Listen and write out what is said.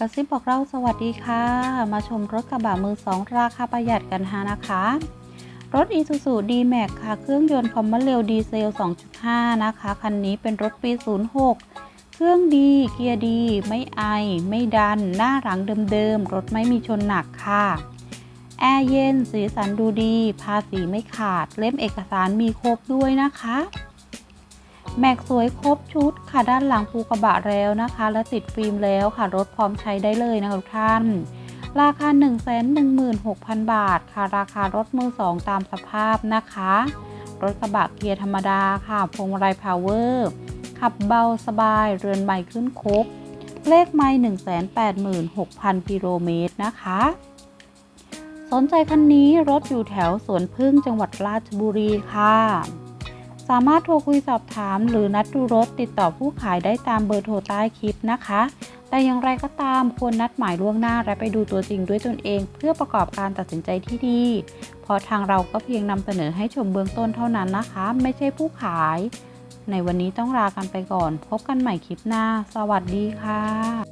กระซิบบอกเราสวัสดีค่ะ มาชมรถกระบะมือสองราคาประหยัดกันฮะนะคะ รถ Isuzu D-Max ค่ะ เครื่องยนต์คอมมอนเรลดีเซล 2.5 นะคะ คันนี้เป็นรถปี 06 เครื่องดี เกียร์ดี ไม่ไอ ไม่ดัน หน้าหลังเดิมๆ รถไม่มีชนหนักค่ะ แอร์เย็น สีสันดูดี ภาษีไม่ขาด เล่มเอกสารมีครบด้วยนะคะ แม็กสวยครบชุดค่ะด้านหลังปูกระบะแล้วนะคะ และติดฟิล์มแล้วค่ะรถพร้อมใช้ได้เลยนะคะทุกท่าน ราคา 116,000 บาทค่ะ ราคารถมือสองตามสภาพนะคะ รถกระบะเกียร์ธรรมดาค่ะพวงมาลัยพาวเวอร์ขับเบาสบายเรือนใหม่ขึ้นครบ เลขไม่186,000 กิโลเมตรนะคะ สนใจคันนี้รถอยู่แถวสวนพึ่งจังหวัดราชบุรีค่ะ สามารถโทรคุยสอบถามหรือนัดดูรถติดต่อผู้ขายได้ตามเบอร์โทรใต้คลิปนะคะ แต่อย่างไรก็ตามควรนัดหมายล่วงหน้าและไปดูตัวจริงด้วยตนเอง เพื่อประกอบการตัดสินใจที่ดี เพราะทางเราก็เพียงนำเสนอให้ชมเบื้องต้นเท่านั้นนะคะ ไม่ใช่ผู้ขาย ในวันนี้ต้องลากันไปก่อน พบกันใหม่คลิปหน้า สวัสดีค่ะ